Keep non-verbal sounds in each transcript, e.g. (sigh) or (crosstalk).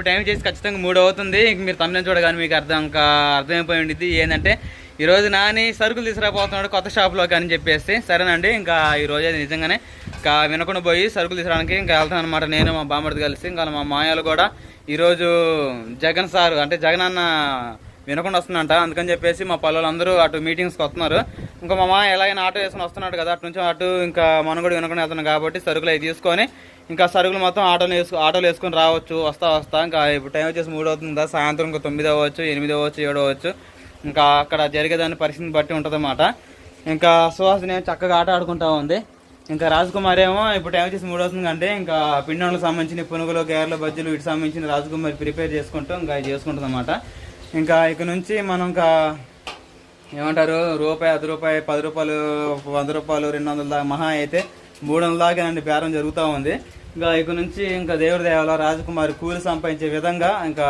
ఇప్పుడు టైం చేసి ఖచ్చితంగా మూడు అవుతుంది. ఇంక మీరు తమ్మిన చూడగానే మీకు అర్థం ఇంకా అర్థమైపోయి ఉండిద్ది. ఏంటంటే ఈరోజు నాని సరుకులు తీసుకురాబోతున్నాడు కొత్త షాప్లోకి అని చెప్పేసి. సరేనండి ఇంకా ఈరోజు అయితే నిజంగానే ఇంకా వినకుండా పోయి సరుకులు తీసుకురావడానికి ఇంకా వెళ్తాను అనమాట నేను మా బామ్మడిది కలిసి ఇంకా మా మాయాలు కూడా. ఈరోజు జగన్ సార్ అంటే జగన్ అన్న వినకుండా వస్తుందంట. అందుకని చెప్పేసి మా పల్లెలందరూ అటు మీటింగ్స్కి వస్తున్నారు. ఇంకా మా మామ ఎలాగైనా ఆటో వేసుకుని వస్తున్నాడు కదా అటు నుంచి అటు. ఇంకా మనం కూడా వినకుండా వెళ్తున్నాం కాబట్టి సరుకులు అవి తీసుకొని ఇంకా సరుకులు మొత్తం ఆటోలు వేసుకు ఆటోలు వేసుకొని రావచ్చు వస్తా వస్తా. ఇంకా ఇప్పుడు టైం వచ్చేసి మూడు అవుతుంది? కదా సాయంత్రం ఇంకా తొమ్మిది అవ్వచ్చు ఎనిమిది అవ్వచ్చు ఏడు అవ్వచ్చు. ఇంకా అక్కడ జరిగేదాన్ని పరిస్థితిని బట్టి ఉంటుంది ఇంకా సుహాసిని చక్కగా ఆట ఆడుకుంటా ఉంది. ఇంకా రాజకుమార్ ఏమో ఇప్పుడు టైం వచ్చేసి మూడు అవుతుంది అంటే ఇంకా పిండానికి సంబంధించిన పునుగులు గేర్లు బజ్జీలు వీటికి సంబంధించిన రాజకుమారి ప్రిపేర్ చేసుకుంటూ ఇంకా ఇది చేసుకుంటుంది అనమాట ఇంకా ఇక నుంచి మనం ఇంకా ఏమంటారు? రూపాయి అది రూపాయి పది రూపాయలు వంద రూపాయలు రెండు వందల దాకా మహా అయితే మూడు వందల దాకానండి బేరం జరుగుతూ ఉంది. ఇంకా ఇక నుంచి ఇంకా దేవుడి దేవాల రాజకుమారి కూలి సంపాదించే విధంగా ఇంకా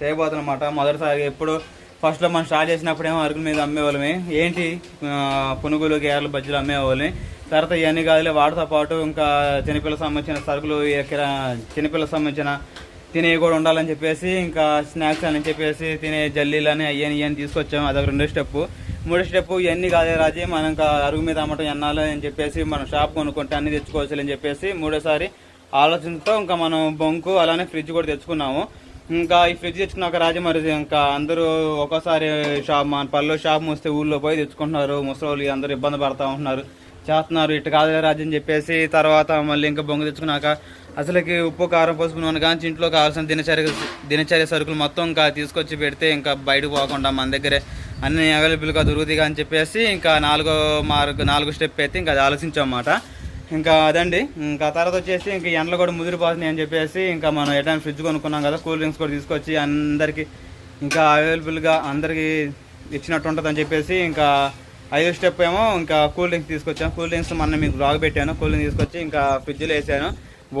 చేయబోతున్నమాట మొదటిసారి ఎప్పుడు ఫస్ట్లో మనం స్టార్ట్ చేసినప్పుడేమో అరుగుల మీద అమ్మేవాళ్ళమే. ఏంటి? పునుగులు గేర్లు బజ్జీలు అమ్మేవాళ్ళని తర్వాత ఇవన్నీ కాదులే వాటితో పాటు ఇంకా చిన్నపిల్లలకు సంబంధించిన సరుకులు చిన్నపిల్లలకు సంబంధించిన తినేవి కూడా ఉండాలని చెప్పేసి ఇంకా స్నాక్స్ అని చెప్పేసి తినే జల్లీలని అయ్యని ఇవన్నీ తీసుకొచ్చాము. అదొక రెండో స్టెప్ మూడో స్టెప్ ఇవన్నీ కాదే రాజీ మనం ఇంకా అరుగు మీద అమ్మటం ఎన్నాలి అని చెప్పేసి మనం షాప్ కొనుక్కుంటే అన్ని తెచ్చుకోవచ్చు అని చెప్పేసి మూడోసారి ఆలోచనతో ఇంకా మనం బొంకు అలానే ఫ్రిడ్జ్ కూడా తెచ్చుకున్నాము. ఇంకా ఈ ఫ్రిడ్జ్ తెచ్చుకున్నాక రాజు ఇంకా అందరూ ఒకసారి షాప్ మన పల్లెలో షాప్ మూస్తే ఊళ్ళో పోయి తెచ్చుకుంటున్నారు. ముసలి అందరూ ఇబ్బంది పడతా ఉంటున్నారు. చేస్తున్నారు. ఇటు కాదు రాజు అని చెప్పేసి తర్వాత మళ్ళీ ఇంకా బొంగు తెచ్చుకున్నాక అసలుకి ఉప్పు కారం పసుపు నూనె కానీ ఇంట్లో కావాల్సిన దినచర్య దినచర్య సరుకులు మొత్తం ఇంకా తీసుకొచ్చి పెడితే ఇంకా బయటకు పోకుండా మన దగ్గరే అన్ని అవైలబుల్గా దొరుకుతాయి అని చెప్పేసి ఇంకా నాలుగో మార్గ నాలుగో స్టెప్ అయితే ఇంకా అది ఆలోచించామన్నమాట. ఇంకా అదండి. ఇంకా తర్వాత వచ్చేసి ఇంకా ఎండలు కూడా ముదిరిపోతున్నాయి అని చెప్పేసి ఇంకా మనం ఎటైనా ఫ్రిడ్జ్ కొనుక్కున్నాం కదా కూల్ డ్రింక్స్ కూడా తీసుకొచ్చి అందరికి ఇంకా అవైలబుల్గా అందరికీ ఇచ్చినట్టు ఉంటుంది అని చెప్పేసి ఇంకా ఐదో స్టెప్ ఏమో ఇంకా కూల్ డ్రింక్స్ తీసుకొచ్చాను కూల్ డ్రింక్స్ మొన్న మీకు బ్లాగ్ పెట్టాను. కూల్ డ్రింక్ తీసుకొచ్చి ఇంకా ఫ్రిడ్జ్లో వేసాను.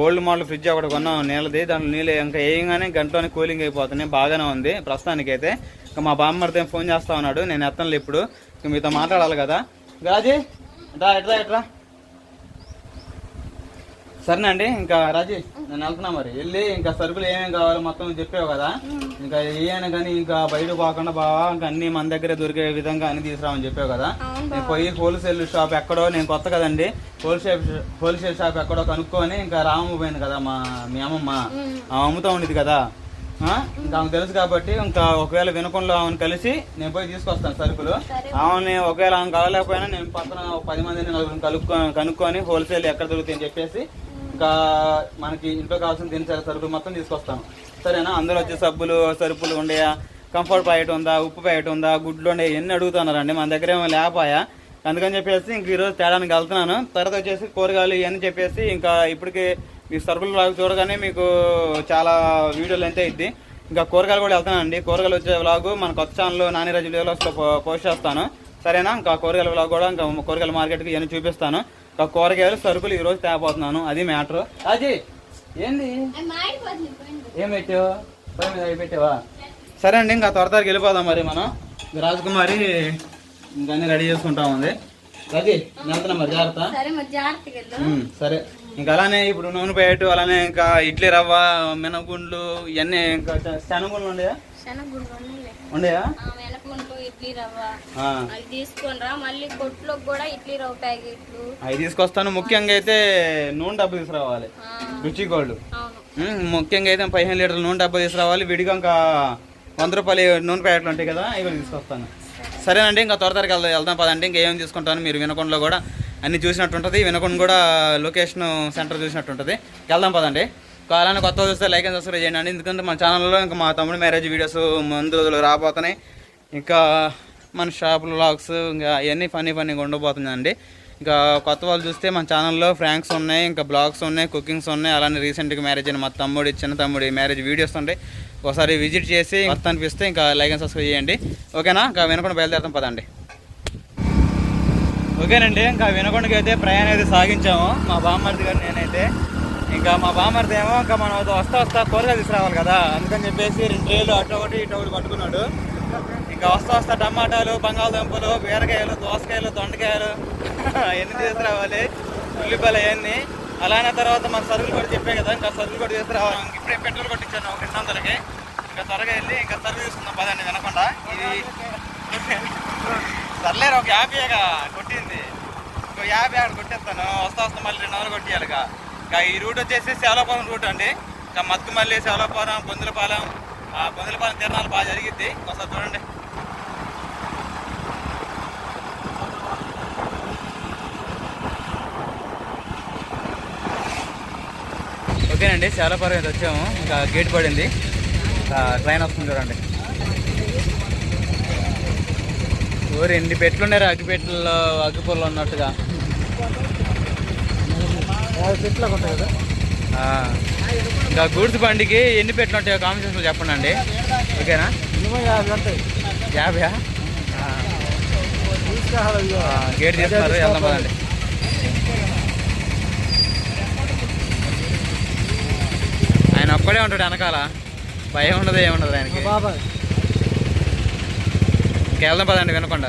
ఓల్డ్ మోడల్ ఫ్రిడ్జ్ ఒకటి కొన్నాం. నీళ్ళది దాంట్లో నీళ్ళు ఇంకా వేయగానే గంటలోనే కూలింగ్ అయిపోతున్నాయి. బాగానే ఉంది ప్రస్తుతానికైతే. ఇంకా మా బామ్మర్తో ఫోన్ చేస్తా ఉన్నాడు. నేను ఎత్తను ఇప్పుడు. ఇంకా మీతో మాట్లాడాలి కదా. రాజీ ఎట్రా ఎట్రా? ఎట్రా సరేనండి ఇంకా రాజీ నేను వెళ్తున్నా మరి. వెళ్ళి ఇంకా సరుకులు ఏమేమి కావాలో మొత్తం చెప్పావు కదా. ఇంకా ఏమైనా కానీ ఇంకా బయట పోకుండా బావా ఇంకా అన్ని మన దగ్గరే దొరికే విధంగా అన్ని తీసుకురామని చెప్పావు కదా. నేను పోయి హోల్సేల్ షాప్ ఎక్కడో నేను కొత్త కదండి హోల్సేల్ హోల్సేల్ షాప్ ఎక్కడో కనుక్కొని ఇంకా రామమ్మ పోయింది కదా మా మీ అమ్మమ్మ. ఆ అమ్ముతా ఉండేది కదా? ఇంకా ఆమెకు తెలుసు కాబట్టి ఇంకా ఒకవేళ వినకుండా ఆమెను కలిసి నేను పోయి తీసుకొస్తాను సరుకులు. ఆమెని ఒకవేళ ఆమె కలలేకపోయినా నేను పక్కన పది మందిని నలుగురిని కనుక్కొని హోల్సేల్ ఎక్కడ దొరుకుతాయని చెప్పేసి ఇంకా మనకి ఇంట్లో కావాల్సిన దినచర్య సరుకులు మొత్తం తీసుకొస్తాను. సరేనా? అందరూ వచ్చే సబ్బులు సరుకులు ఉండయా? కంఫర్ట్ ప్యాకెట్ ఉందా? ఉప్పు ప్యాకెట్ ఉందా? గుడ్లు ఉండే ఎన్ని అడుగుతున్నారండి మన దగ్గర ఏమో లేపాయా? అందుకని చెప్పేసి ఇంక ఈరోజు తేడానికి వెళ్తున్నాను. తర్వాత వచ్చేసి కూరగాయలు ఇవన్నీ చెప్పేసి ఇంకా ఇప్పటికి మీ సరుకులు వ్లాగ్ చూడగానే మీకు చాలా వీడియోలు ఎంత అయింది ఇంకా కూరగాయలు కూడా వెళ్తానండి కూరగాయలు వచ్చే వ్లాగ్ మన కొత్త ఛానల్ నానిరాజు వ్లాగ్స్లో పోస్ట్ చేస్తాను. సరేనా? ఇంకా కూరగాయల వ్లాగ్ కూడా ఇంకా కూరగాయల మార్కెట్కి ఇవన్నీ చూపిస్తాను. కూరగాయలు సరుకులు ఈ రోజు తేపోతున్నాను అది మ్యాటర్. అది ఏంది? ఏం పెట్టావు? పొయ్యి మీద అవి పెట్టావా? సరే అండి ఇంకా త్వర త్వరగా వెళ్ళిపోదాం మరి మనం. రాజకుమారి ఇంకా రెడీ చేసుకుంటా ఉంది. అది వెళ్తున్నా మరి జాగ్రత్త. సరే ఇంకా అలానే ఇప్పుడు నూనె ప్యాకెట్ అలానే ఇంకా ఇడ్లీ రవ్వ మినగుండ్లు ఇవన్నీ ఇంకా శనగుండ్లు ఉన్నాయిలే. ఉండయా ఇడ్లీ రవ్వ. అవి తీసుకొని రా మళ్ళీ కొట్లోకి కూడా ఇడ్లీ రవ్వ ప్యాకెట్లు. అవి తీసుకొస్తాను. ముఖ్యంగా అయితే నూనె డబ్బు తీసుకురావాలి. రుచి గోల్డ్. ముఖ్యంగా అయితే పదిహేను లీటర్ల నూనె డబ్బా తీసుకురావాలి. విడిగా ఇంకా వంద రూపాయలు నూనె ప్యాకెట్లు ఉంటాయి కదా ఇవి తీసుకొస్తాను. సరేనండి ఇంకా త్వర త్వరగా వెళ్దాం వెళ్దాం పదండి. ఇంకా తీసుకుంటాను మీరు వినకొండలో కూడా అన్ని చూసినట్టు ఉంటుంది వినకొండ కూడా లొకేషన్ సెంటర్ చూసినట్టు ఉంటుంది వెళ్దాం పదండి. కాలాన్ని కొత్త చూస్తే లైక్ అండ్ సబ్స్క్రైబ్ చేయండి. అండి ఎందుకంటే మన ఛానల్లో ఇంకా మా తమ్ముడు మ్యారేజ్ వీడియోస్ ముందు రోజులు రాబోతున్నాయి. ఇంకా మన షాపులు వ్లాగ్స్ ఇంకా అవన్నీ ఫన్నీ ఫన్నీగా ఉండబోతుందండి ఇంకా కొత్త వాళ్ళు చూస్తే మన ఛానల్లో ఫ్రాంక్స్ ఉన్నాయి ఇంకా బ్లాగ్స్ ఉన్నాయి కుకింగ్స్ ఉన్నాయి. అలానే రీసెంట్గా మ్యారేజ్ అయిన మా తమ్ముడి చిన్న తమ్ముడి మ్యారేజ్ వీడియోస్ ఉంటాయి ఒకసారి విజిట్ చేసి కొత్త అనిపిస్తే ఇంకా లైక్ అండ్ సబ్స్క్రైబ్ చేయండి. ఓకేనా ఇంకా వినకుండా బయలుదేరుతాం పదండి. ఓకేనండి ఇంకా వినకొండకి అయితే ప్రయాణం అయితే సాగించాము. మా బామ్మర్ది గారు నేనైతే ఇంకా మా బామ్మర్ది ఏమో ఇంకా మనం వస్తా వస్తా కూరగాయలు తీసుకురావాలి కదా. అందుకని చెప్పేసి రెండు ట్రేలు అటు ఒకటి ఇటు ఒకటి పట్టుకున్నాడు. ఇంకా వస్తా వస్తా టమాటాలు బంగాళదుంపలు బీరకాయలు దోసకాయలు దొండకాయలు (laughs) అవన్నీ తీసుకురావాలి? ఉల్లిపాయలు అవన్నీ. అలానే తర్వాత మన సరుకులు కూడా చెప్పే కదా ఇంకా సరుకులు కూడా తీసుకురావాలి. ఇప్పుడే పెట్రోల్ కొట్టించాను ఒక రెండు వందలకి. ఇంకా త్వరగా వెళ్ళి ఇంకా సరుకు తీసుకుందాం పదండి వినకుండా. ఇది సర్లేరు ఒక యాభైగా కొట్టింది. ఇంకో యాభై ఆడ కొట్టేస్తాను. వస్తా వస్తా మళ్ళీ రెండు వందలు కొట్టియాలిగా. ఈ రూట్ వచ్చేసి శివలపాలెం రూట్ అండి. ఇంకా మత్తుమల్లి శివలపాలెం బొందులపాలెం ఆ బొందులపాలెం తిరణాలు బాగా జరిగిద్ది. ఒకసారి చూడండి. ఓకేనండి శాలపురం అయితే వచ్చాము. ఇంకా గేట్ పడింది. ఇంకా ట్రైన్ వస్తుంది చూడండి. ఊరు ఎన్ని పెట్లున్నారు అగ్గిపెట్లలో అగ్గిపొల్లు ఉన్నట్టుగా చెట్లకు ఉంటాయి కదా ఆ, ఇంకా గూడ్స్ బండికి ఎన్ని పెట్లు ఉంటాయో కామెంట్స్లో చెప్పండి అండి. ఓకేనా? యాభై గేట్ తీస్తున్నారు వెళ్దాం పదండి ఆయన ఒక్కడే ఉంటాడు వెనకాల. భయం ఉండదు ఏముండదు ఆయనకి. ఇంకా వెళ్దాం పదండి వినకుండా.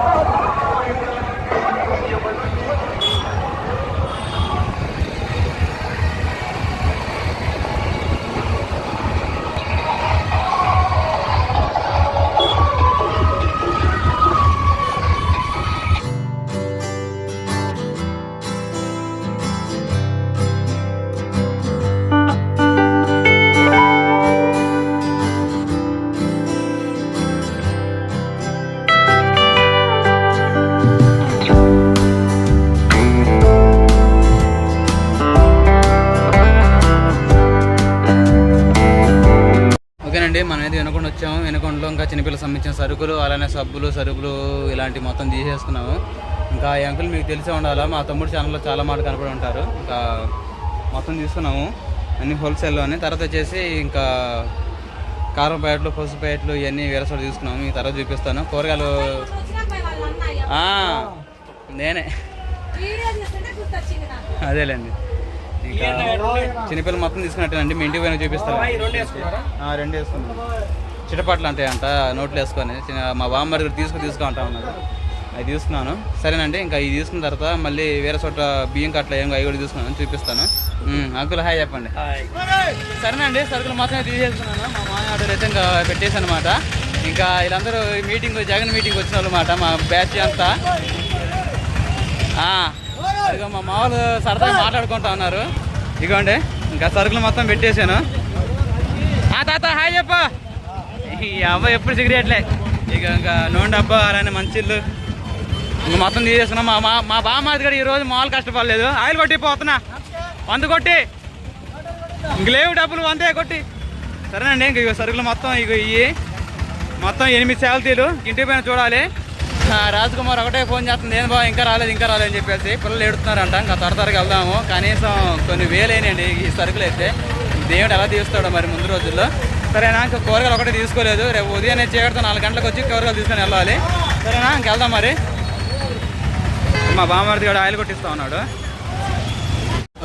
ఓకేనండి మనం అయితే వినకుండా వచ్చాము వినకొండలో ఇంకా చిన్నపిల్లలకు సంబంధించిన సరుకులు అలానే సబ్బులు సరుకులు ఇలాంటి మొత్తం తీసేసుకున్నాము. ఇంకా ఈ అంకుల్ మీకు తెలిసే ఉండాలా మా తమ్ముడు ఛానల్లో చాలా మాట కనపడి ఉంటారు. ఇంకా మొత్తం తీసుకున్నాము అన్ని హోల్సేల్లోనే తర్వాత వచ్చేసి ఇంకా కారం ప్యాకెట్లు పసుపు ప్యాకెట్లు ఇవన్నీ వేరే చోట తీసుకున్నాము. మీ తర్వాత చూపిస్తాను. కూరగాయలు ఆ, నేనే. అదేలేండి. ఇంకా చిన్నపిల్లలు మొత్తం తీసుకున్నట్టేనండి. మీ ఇంటికి పోయిన చూపిస్తాను ఆ, రెండు వేసుకున్నాను చిటపట్లు అంటాయంట నోట్లు వేసుకొని. చిన్న- మా బామ్మగారు కూడా తీసుకు తీసుకో అంటా ఉన్నారు అవి తీసుకున్నాను. సరేనండి ఇంకా ఇది తీసుకున్న తర్వాత మళ్ళీ వేరే చోట బియ్యం కట్ల ఏం అవి కూడా తీసుకున్నాను చూపిస్తాను. అంకుల్ హాయ్ చెప్పండి. సరేనండి సరుకులు మాత్రమే తీసేసుకున్నాను. మా మామ ఆర్డర్ అయితే ఇంకా పెట్టేసి అనమాట ఇంకా వీళ్ళందరూ మీటింగ్ జగన్ మీటింగ్ వచ్చిన వాళ్ళు అన్నమాట మా బ్యాచ్ అంతా. ఇక ఇదిగో మా మామూలు సరదాగా మాట్లాడుకుంటా ఉన్నారు. ఇగోండి ఇంకా సరుకులు మొత్తం పెట్టేశాను. ఆ తాత హాయ్ చెప్ప. ఈ అబ్బాయి ఎప్పుడు సిగరెట్లే. ఇక ఇంకా నూనె డబ్బా అలానే మంచిళ్ళు. ఇంక మొత్తం తీసేస్తున్నాం మా మా మా బామ్మాది కూడా ఈరోజు మామూలు కష్టపడలేదు. ఆయిల్ కొట్టి పోతున్నా. వంద కొట్టి. ఇంక లేవు డబ్బులు వందే కొట్టి. సరేనండి ఇంక సరుకులు మొత్తం ఇగో ఇవి మొత్తం ఎనిమిది శాలతీలు ఇంటి పైన చూడాలి. రాజ్ కుమార్ ఒకటే ఫోన్ చేస్తుంది. ఏం బాబు ఇంకా రాలేదు ఇంకా రాలేదు అని చెప్పేసి పిల్లలు ఏడుతున్నారంట ఇంకా త్వర త్వరగా వెళ్దాము. కనీసం కొన్ని వేలేనండి ఈ సరుకులు అయితే. దేవుడు ఎలా తీస్తాడో మరి ముందు రోజుల్లో. సరేనా ఇంకా కూరగాయలు ఒకటే తీసుకోలేదు. రేపు ఉదయం చీకటితో నాలుగు గంటలకు వచ్చి కూరగాయలు తీసుకొని వెళ్ళాలి. సరేనా ఇంకెళ్దాం మరి. మా బామ్మర్ది కూడా ఆయిల్ కొట్టిస్తా ఉన్నాడు.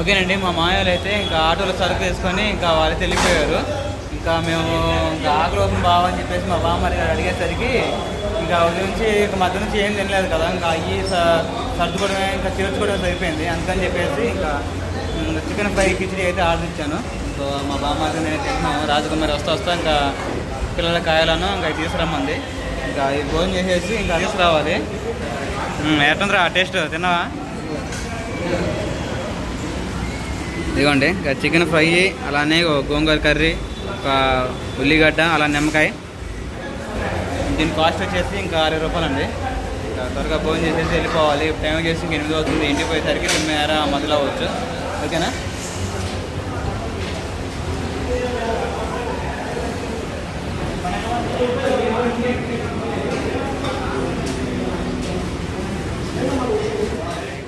ఓకేనండి మా మాయలు అయితే ఇంకా ఆటోలో సరుకు వేసుకొని ఇంకా వాళ్ళు వెళ్ళిపోయారు. ఇంకా మేము ఇంకా ఆకలి బావని బావ అని చెప్పేసి మా బామ్మడి గారు అడిగేసరికి ఇంకా ఉదయం నుంచి ఇంకా మధ్య నుంచి ఏం తినలేదు కదా ఇంకా అయ్యి సర్దుకోవడమే ఇంకా చేర్చుకోవడం సరిపోయింది. అందుకని చెప్పేసి ఇంకా చికెన్ ఫ్రై కిచడీ అయితే ఆర్డర్ ఇచ్చాను. సో మా బామ్మడి నేను తింటున్నాము. రాజకుమారి వస్తా వస్తా ఇంకా పిల్లల కాయలను ఇంకా తీసుకురమ్మంది. ఇంకా ఇది భోజనం చేసేసి ఇంకా తీసుకురావాలి. ఉమ్, ఎట్టుందిరా టేస్ట్? తిన్నావా? ఇదిగోండి ఇంకా చికెన్ ఫ్రై అలానే గోంగూర కర్రీ ఒక ఉల్లిగడ్డ అలా నిమ్మకాయ. దీని కాస్ట్ వచ్చేసి ఇంకా అరవై రూపాయలు అండి ఇంకా త్వరగా భోజనం చేసేసి వెళ్ళిపోవాలి. టైం చేసి ఇంక ఎనిమిది అవుతుంది. ఇంటికి పోయేసరికి తొమ్మిదిన్నర మొదలు అవ్వచ్చు. ఓకేనా?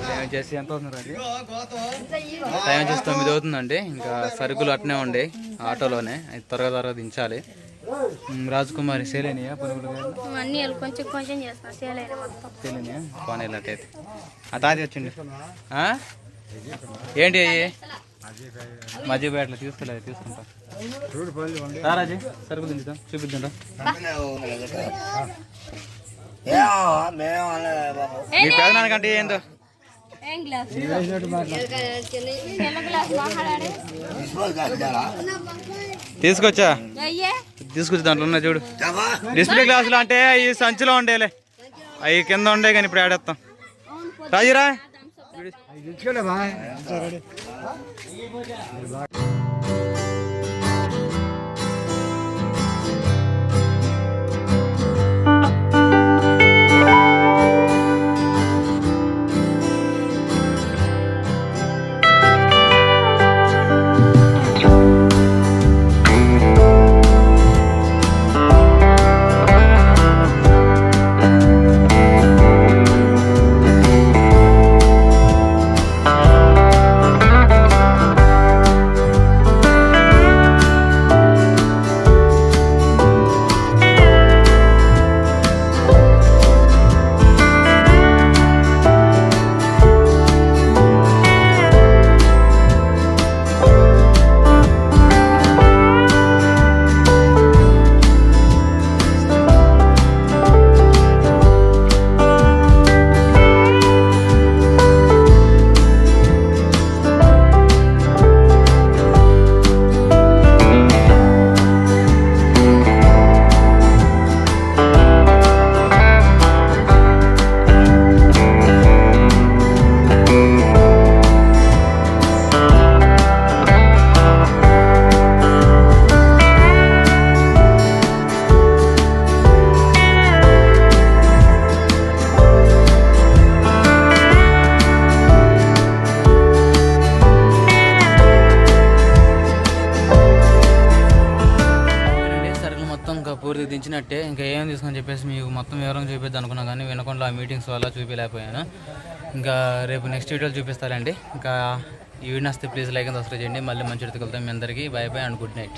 టైం వచ్చేసి ఎంత అవుతుంది టైం వచ్చేసి తొమ్మిది అవుతుందండి. ఇంకా సరుకులు అట్నే ఉండే ఆటోలోనే. త్వరగా త్వరగా దించాలి. రాజకుమారి సేలేనియా పరుగులు అన్నీ కొంచెం కొంచెం చేస్తాను చేయలేను మొత్తం. సేలేనియా? బాగానే వెళ్ళట్టయితే ఆ తాతి వచ్చింది ఆ? ఏంటి అయ్యి? మధ్య బ్యాట్లు తీసుకోలేదు తీసుకుంటా. రారాజీ సరుకులు దించుతాం చూపిద్దాం మీ పెదనానికంటే ఏందో? తీసుకొచ్చా? తీసుకొచ్చి దాంట్లో ఉన్నాయి చూడు. డిస్ప్లే గ్లాసులు అంటే ఈ సంచిలో ఉండేలే. అవి కింద ఉండే కానీ ఇప్పుడు ఆడేస్తాం రాజురా. అవి ఇచ్చినట్టే ఇంకా ఏం తీసుకొని చెప్పేసి మీకు మొత్తం వివరంగా చూపిద్దాం అనుకున్నా కానీ వినకుండా ఆ మీటింగ్స్ వల్ల చూపించలేకపోయాను ఇంకా రేపు నెక్స్ట్ వీడియోలు చూపిస్తారండి ఇంకా ఈ వీడియో వస్తే ప్లీజ్ లైక్ అండ్ సబ్స్క్రైబ్ చేయండి. మళ్ళీ మంచి వెళ్తాం మీ అందరికీ bye bye and good night